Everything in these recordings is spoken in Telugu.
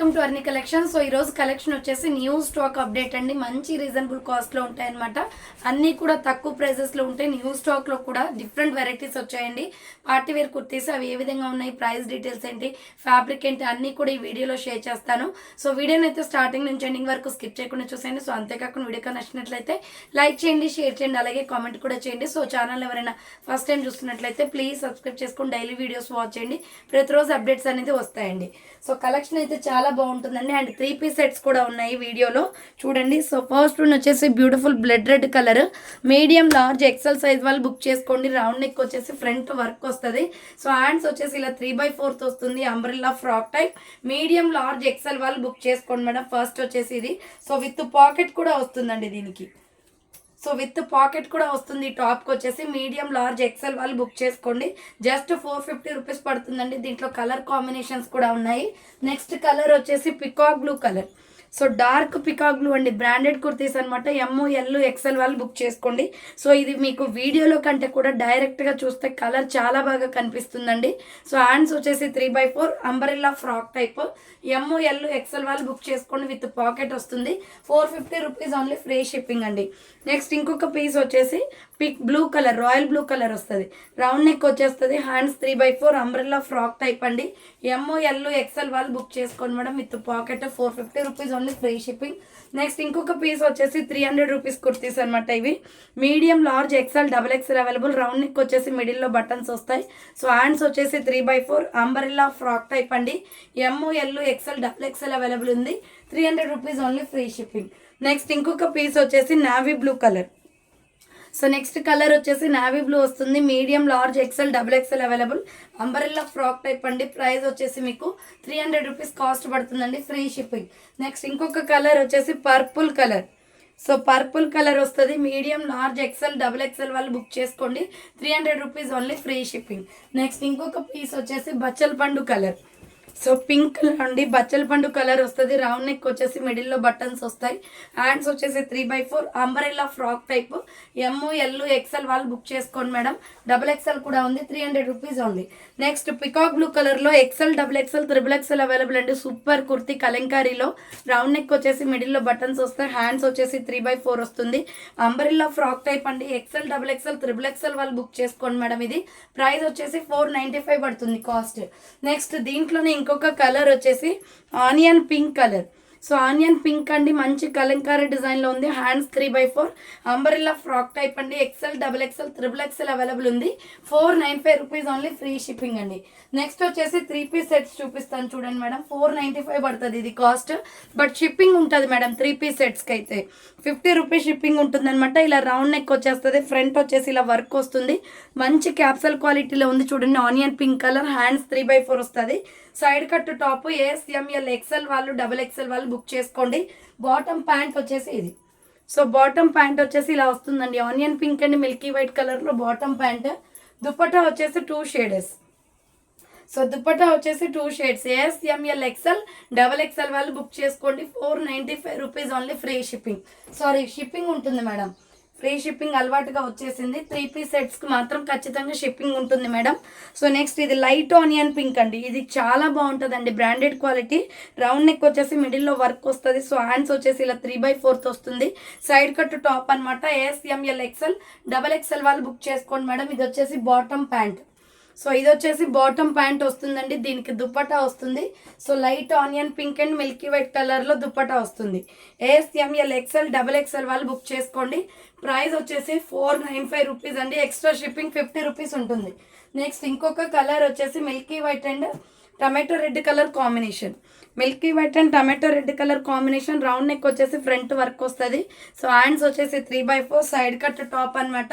Welcome to Arni collection. So ఈ రోజు కలెక్షన్ వచ్చేసి న్యూ స్టాక్ అప్డేట్ అండి. మంచి రీజనబుల్ కాస్ట్లో ఉంటాయన్నమాట. అన్నీ కూడా తక్కువ ప్రైజెస్లో ఉంటాయి న్యూ స్టాక్లో కూడా డిఫరెంట్ వెరైటీస్ వచ్చాయండి. పార్టీ వేర్ కుర్తీస్ అవి ఏ విధంగా ఉన్నాయి ప్రైస్ డీటెయిల్స్ ఏంటి ఫ్యాబ్రిక్ ఏంటి అన్ని కూడా ఈ వీడియోలో షేర్ చేస్తాను. సో వీడియోని అయితే స్టార్టింగ్ నుంచి ఎండింగ్ వరకు స్కిప్ చేయకుండా చూసేయండి. సో అంతేకాకుండా వీడియో నచ్చినట్లయితే లైక్ చేయండి షేర్ చేయండి అలాగే కామెంట్ కూడా చేయండి. సో ఛానల్ ఎవరైనా ఫస్ట్ టైం చూస్తున్నట్లయితే ప్లీజ్ సబ్స్క్రైబ్ చేసుకొని డైలీ వీడియోస్ వాచ్ చేయండి. ప్రతిరోజు అప్డేట్స్ అనేది వస్తాయండి. సో కలెక్షన్ అయితే చాలా బాగుంటుందండి అండ్ త్రీ పీస్ సెట్స్ కూడా ఉన్నాయి వీడియోలో. చూడండి. సో ఫస్ట్ వన్ వచ్చేసి beautiful blood red colour medium large XL size వాళ్ళు బుక్ చేసుకోండి. రౌండ్ నెక్ వచ్చేసి ఫ్రంట్ వర్క్ వస్తుంది. సో హ్యాండ్స్ వచ్చేసి ఇలా త్రీ బై ఫోర్త్ వస్తుంది. Umbrella frock type medium large XL వాళ్ళు బుక్ చేసుకోండి మేడం. ఫస్ట్ వచ్చేసి ఇది. సో విత్ పాకెట్ కూడా వస్తుందండి దీనికి. సో విత్ పాకెట్ కూడా వస్తుంది. టాప్కి వచ్చేసి మీడియం లార్జ్ ఎక్సెల్ వాళ్ళు బుక్ చేసుకోండి. జస్ట్ ఫోర్ ఫిఫ్టీ రూపీస్ పడుతుందండి. దీంట్లో కలర్ కాంబినేషన్స్ కూడా ఉన్నాయి. నెక్స్ట్ కలర్ వచ్చేసి peacock blue colour. So dark peacock blue అండి బ్రాండెడ్ కుర్తీస్ అనమాట ఎమ్ఓ ఎల్ ఎక్సెల్ వాళ్ళు బుక్ చేసుకోండి. సో ఇది మీకు వీడియోలో కంటే కూడా డైరెక్ట్గా చూస్తే కలర్ చాలా బాగా కనిపిస్తుందండి. సో హ్యాండ్స్ వచ్చేసి three by four umbrella frock type M L XL వాళ్ళు బుక్ చేసుకోండి విత్ పాకెట్ వస్తుంది. Four fifty rupees only free shipping అండి. నెక్స్ట్ ఇంకొక పీస్ వచ్చేసి pick blue colour royal blue colour వస్తుంది. రౌండ్ నెక్ వచ్చేస్తుంది. Hands three by four umbrella frock type అండి. ఎంఓ ఎల్ ఎక్సెల్ వాళ్ళు బుక్ చేసుకోండి madam with pocket four fifty rupees only free shipping. Next ఇంకొక పీస్ వచ్చేసి త్రీ హండ్రెడ్ రూపీస్ కుర్తీస్ అనమాట ఇవి. Medium large XL double XL available round neck వచ్చేసి మిడిల్లో బటన్స్ వస్తాయి. సో హ్యాండ్స్ వచ్చేసి three by four umbrella frock type అండి. M L XL double XL available ఉంది. Three hundred rupees only free shipping. Next ఇంకొక పీస్ వచ్చేసి navy blue colour. So next colour వచ్చేసి నావీ బ్లూ వస్తుంది. Medium large XL double XL available. Umbrella frock type అండి. ప్రైస్ వచ్చేసి మీకు త్రీ హండ్రెడ్ రూపీస్ కాస్ట్ పడుతుందండి. Free shipping. నెక్స్ట్ ఇంకొక కలర్ వచ్చేసి purple colour. So purple colour వస్తుంది. Medium large XL double XL వాళ్ళు బుక్ చేసుకోండి. Three hundred rupees only free shipping. Next ఇంకొక పీస్ వచ్చేసి బచ్చల్ పండు కలర్. సో పింక్ అండి బచ్చల పండు కలర్ వస్తుంది. రౌండ్ నెక్ వచ్చేసి మిడిల్లో బటన్స్ వస్తాయి. హ్యాండ్స్ వచ్చేసి three by four umbrella frock type M L XL వాళ్ళు బుక్ చేసుకోండి మేడం. డబుల్ ఎక్సెల్ కూడా ఉంది. త్రీ హండ్రెడ్ రూపీస్ ఉంది. నెక్స్ట్ పికాక్ బ్లూ కలర్లో XL double XL triple XL available అండి. సూపర్ కుర్తి కలంకారీలో. రౌండ్ నెక్ వచ్చేసి మిడిల్లో బటన్స్ వస్తాయి. హ్యాండ్స్ వచ్చేసి త్రీ బై ఫోర్ వస్తుంది. అంబరెల్లా ఫ్రాక్ టైప్ అండి. XL double XL triple XL వాళ్ళు బుక్ చేసుకోండి మేడం ఇది. ప్రైస్ వచ్చేసి ఫోర్ నైంటీ ఫైవ్ పడుతుంది కాస్ట్ నెక్స్ట్ దీంట్లోనే ఇంకొక కలర్ వచ్చేసి onion pink colour. So onion pink అండి మంచి కలంకారీ డిజైన్లో ఉంది. Hands three by four. Umbrella frock type అండి. XL double XL triple XL available ఉంది. Four nine five rupees only free shipping అండి. నెక్స్ట్ వచ్చేసి త్రీ పీస్ సెట్స్ చూపిస్తాను చూడండి మేడం. ఫోర్ నైంటీ ఫైవ్ పడుతుంది ఇది కాస్ట్. బట్ షిప్పింగ్ ఉంటుంది మేడం త్రీ పీస్ సెట్స్కి అయితే. ఫిఫ్టీ రూపీస్ షిప్పింగ్ ఉంటుందన్నమాట. ఇలా రౌండ్ నెక్ వచ్చేస్తుంది ఫ్రంట్ వచ్చేసి ఇలా వర్క్ వస్తుంది. మంచి క్యాప్సల్ క్వాలిటీలో ఉంది చూడండి onion pink colour hands three by four వస్తుంది. Side cut top S M L XL వాళ్ళు డబుల్ ఎక్సెల్ వాళ్ళు బుక్ చేసుకోండి. బాటమ్ ప్యాంట్ వచ్చేసి ఇది. సో బాటమ్ ప్యాంట్ వచ్చేసి ఇలా వస్తుందండి. Onion pink and milky white కలర్లో బాటమ్ ప్యాంట్ దుప్పటా వచ్చేసి టూ షేడెస్ సో దుప్పటా వచ్చేసి two shades S M L XL double XL వాళ్ళు బుక్ చేసుకోండి. Four ninety five rupees only free shipping sorry shipping ఉంటుంది మేడం ఫ్రీ షిప్పింగ్ అలవాటుగా వచ్చేసింది. త్రీ పీస్ సెట్స్కి మాత్రం ఖచ్చితంగా షిప్పింగ్ ఉంటుంది మేడం. సో నెక్స్ట్ ఇది లైట్ ఆనియన్ పింక్ అండి. ఇది చాలా బాగుంటుందండి. బ్రాండెడ్ క్వాలిటీ రౌండ్ నెక్ వచ్చేసి మిడిల్లో వర్క్ వస్తుంది. సో హ్యాండ్స్ వచ్చేసి ఇలా త్రీ బై ఫోర్త్ వస్తుంది. సైడ్ కట్ టాప్ అనమాట S M L XL double XL వాళ్ళు బుక్ చేసుకోండి మేడం. ఇది వచ్చేసి బాటమ్ ప్యాంట్ సో ఇది వచ్చేసి బాటమ్ ప్యాంట్ వస్తుందండి. దీనికి దుప్పటా వస్తుంది. So light onion pink and milky white కలర్లో దుప్పటా వస్తుంది. S M L XL double XL వాళ్ళు బుక్ చేసుకోండి. ప్రైస్ వచ్చేసి ఫోర్ నైన్ ఫైవ్ రూపీస్ అండి. ఎక్స్ట్రా షిప్పింగ్ ఫిఫ్టీ రూపీస్ ఉంటుంది. నెక్స్ట్ ఇంకొక కలర్ వచ్చేసి milky white and tomato red colour combination. Milky white and tomato red colour combination. Round neck వచ్చేసి ఫ్రంట్ వర్క్ వస్తుంది. సో హ్యాండ్స్ వచ్చేసి three by four side cut top అనమాట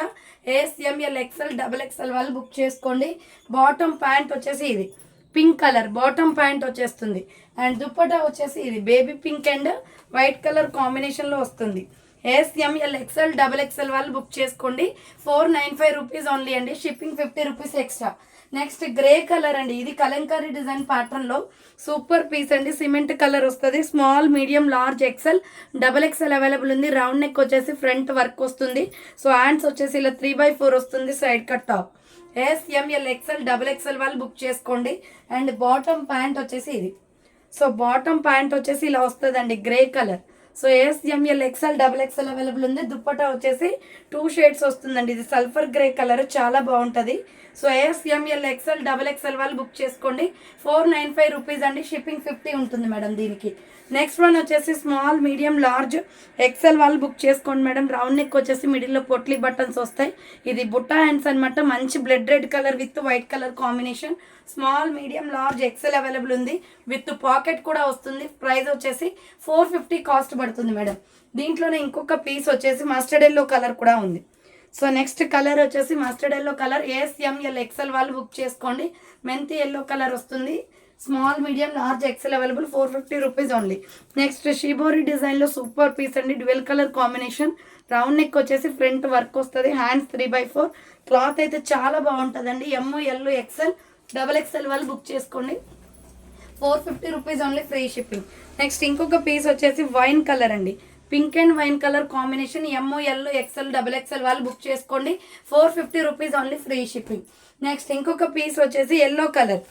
S M L XL double XL వాళ్ళు బుక్ చేసుకోండి. బాటమ్ ప్యాంట్ వచ్చేసి ఇది. పింక్ కలర్ బాటమ్ ప్యాంట్ వచ్చేస్తుంది. అండ్ దుప్పటా వచ్చేసి ఇది. Baby pink and white colour కాంబినేషన్లో వస్తుంది. S M L XL double XL వాళ్ళు బుక్ చేసుకోండి. Four nine five rupees only అండి. Shipping fifty rupees extra next grey colour అండి. ఇది కలంకారీ డిజైన్ ప్యాటర్న్లో సూపర్ పీస్ అండి. సిమెంట్ కలర్ వస్తుంది. Small medium large XL double XL available ఉంది. రౌండ్ నెక్ వచ్చేసి ఫ్రంట్ వర్క్ వస్తుంది. సో హ్యాండ్స్ వచ్చేసి ఇలా త్రీ బై ఫోర్ వస్తుంది side cut top S M L XL double XL వాళ్ళు బుక్ చేసుకోండి. అండ్ బాటమ్ ప్యాంట్ వచ్చేసి ఇది. సో బాటమ్ ప్యాంట్ వచ్చేసి ఇలా వస్తుందండి. Grey colour so S M L XL double XL available ఉంది. దుప్పటా వచ్చేసి టూ షేడ్స్ వస్తుందండి. ఇది సల్ఫర్ గ్రే కలర్ చాలా బాగుంటుంది. So S M L XL double XL వాళ్ళు బుక్ చేసుకోండి. ఫోర్ నైన్ ఫైవ్ రూపీస్ అండి. షిప్పింగ్ ఫిఫ్టీ ఉంటుంది మేడం దీనికి. నెక్స్ట్ వన్ వచ్చేసి స్మాల్ మీడియం లార్జ్ ఎక్సెల్ వాళ్ళు బుక్ చేసుకోండి మేడం. రౌండ్ నెక్ వచ్చేసి మిడిల్లో పొట్లీ బటన్స్ వస్తాయి. ఇది బుట్టా హ్యాండ్స్ అనమాట మంచి blood red colour with white colour combination. Small medium large XL available ఉంది. విత్ పాకెట్ కూడా వస్తుంది. ప్రైస్ వచ్చేసి ఫోర్ ఫిఫ్టీ కాస్ట్ పడుతుంది మేడం. దీంట్లోనే ఇంకొక పీస్ వచ్చేసి మస్టర్డ్ ఎల్లో కలర్ కూడా ఉంది. సో నెక్స్ట్ కలర్ వచ్చేసి mustard yellow colour. S M L XL వాళ్ళు బుక్ చేసుకోండి. మెంతి ఎల్లో కలర్ వస్తుంది. Small medium large XL available four fifty rupees only. Next shibori డిజైన్లో సూపర్ పీస్ అండి. Dual colour combination. Round neck వచ్చేసి ఫ్రంట్ వర్క్ వస్తుంది. Hands three by four. Cloth అయితే చాలా బాగుంటుందండి. M L XL double XL వాళ్ళు బుక్ చేసుకోండి. Four fifty rupees only free shipping. Next ఇంకొక పీస్ వచ్చేసి వైన్ కలర్ అండి. Pink and wine colour combination M L XL double XL వాళ్ళు బుక్ చేసుకోండి. Four fifty rupees only free shipping. Next ఇంకొక పీస్ వచ్చేసి ఎల్లో కలర్.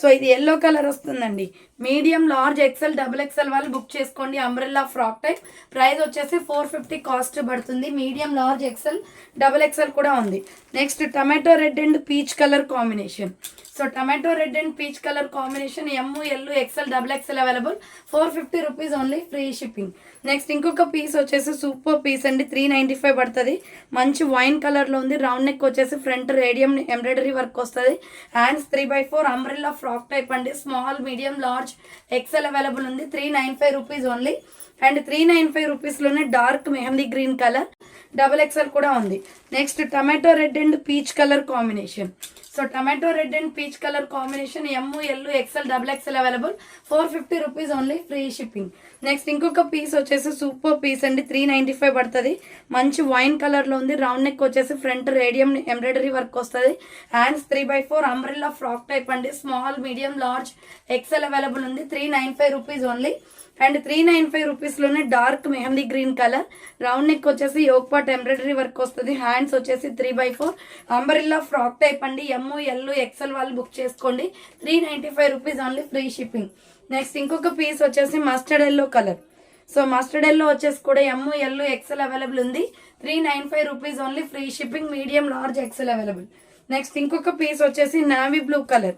సో ఇది ఎల్లో కలర్ వస్తుందండి. Medium large XL double XL వాళ్ళు బుక్ చేసుకోండి. Umbrella frock type. ప్రైస్ వచ్చేసి ఫోర్ ఫిఫ్టీ కాస్ట్ పడుతుంది. Medium large XL double XL కూడా ఉంది. Next tomato red and peach colour combination. So tomato red and peach colour combination M L XL double XL available. Four fifty rupees only free shipping. Next ఇంకొక పీస్ వచ్చేసి సూపర్ పీస్ అండి. త్రీ నైంటీ ఫైవ్ పడుతుంది. మంచి వైన్ కలర్లో ఉంది. రౌండ్ నెక్ వచ్చేసి ఫ్రంట్ రేడియం ఎంబ్రాయిడరీ వర్క్ వస్తుంది. Hands three by four umbrella frock type అండి. Small medium large XL available ఉంది. Three nine five rupees only and three nine five రూపీస్లోనే dark mehndi green colour double XL కూడా ఉంది. Next tomato red and peach colour combination so tomato red and peach colour combination M L XL double XL available four fifty rupees only free shipping next ఇంకొక పీస్ వచ్చేసి సూపర్ పీస్ అండి. త్రీ నైంటీ ఫైవ్ పడుతుంది. మంచి వైన్ కలర్లో ఉంది. రౌండ్ నెక్ వచ్చేసి ఫ్రంట్ రేడియం ఎంబ్రాయిడరీ వర్క్ వస్తుంది. Hands three by four umbrella frock type అండి. Small medium large XL available ఉంది. Three nine five rupees only and three nine five రూపీస్లోనే dark mehndi green colour round neck వచ్చేసి యోగ్ పాట్ ఎంబ్రాయిడరీ వర్క్ వస్తుంది. హ్యాండ్ హ్యాండ్స్ వచ్చేసి three by four. Umbrella frock type అండి. ఎమ్ము ఎల్లు ఎక్సెల్ వాళ్ళు బుక్ చేసుకోండి. Three ninety five rupees only free shipping. Next ఇంకొక పీస్ వచ్చేసి mustard yellow colour. So mustard yellow వచ్చేసి కూడా ఎమ్ము ఎల్లు ఎక్సెల్ అవైలబుల్ ఉంది. Three nine five rupees only free shipping medium large XL available next ఇంకొక పీస్ వచ్చేసి నావీ బ్లూ కలర్.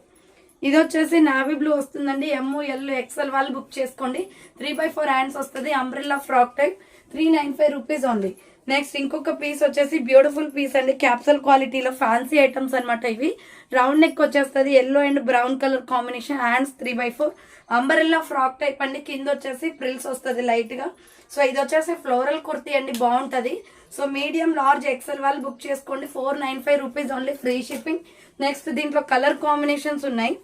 ఇది వచ్చేసి నావీ బ్లూ వస్తుందండి. ఎమ్ము ఎల్ ఎక్సెల్ వాళ్ళు బుక్ చేసుకోండి. త్రీ బై ఫోర్ హ్యాండ్స్ వస్తుంది. Umbrella frock type. Three nine five rupees only. Next ఇంకొక పీస్ వచ్చేసి బ్యూటిఫుల్ పీస్ అండి. క్యాప్సల్ క్వాలిటీలో ఫ్యాన్సీ ఐటమ్స్ అనమాట ఇవి. రౌండ్ నెక్ వచ్చేస్తుంది yellow and brown colour combination hands three by four umbrella frock type అండి. కింద వచ్చేసి ప్రిల్స్ వస్తుంది లైట్గా సో ఇది వచ్చేసి ఫ్లోరల్ కుర్తీ అండి. బాగుంటుంది. సో మీడియం లార్జ్ ఎక్సెల్ వాళ్ళు బుక్ చేసుకోండి. Four nine five rupees only free shipping next దీంట్లో కలర్ కాంబినేషన్స్ ఉన్నాయి.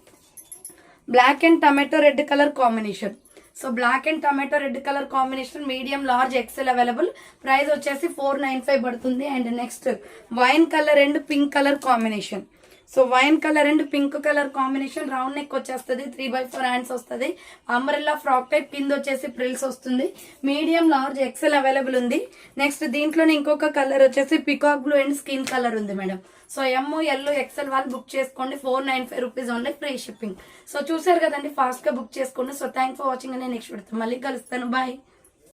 Black and tomato red colour combination so black and tomato red colour combination medium large XL available price వచ్చేసి ఫోర్ నైన్ ఫైవ్ పడుతుంది. And next wine colour and pink colour combination so wine colour and pink colour combination round neck వచ్చేస్తుంది త్రీ బై ఫోర్ హ్యాండ్స్ వస్తుంది. అంబ్రెల్లా ఫ్రాక్ టైప్ కింద వచ్చేసి ప్రిల్స్ వస్తుంది. మీడియం లార్జ్ ఎక్సెల్ అవైలబుల్ ఉంది. నెక్స్ట్ దీంట్లోనే ఇంకొక కలర్ వచ్చేసి peacock blue and skin colour ఉంది madam. So M L XL వాళ్ళు బుక్ చేసుకోండి. Four nine five rupees only free shipping so చూసారు కదండి ఫాస్ట్గా బుక్ చేసుకోండి. సో థ్యాంక్ ఫర్ వాచింగ్ అని నెక్స్ట్ పెడతాను మళ్ళీ కలుస్తాను. బాయ్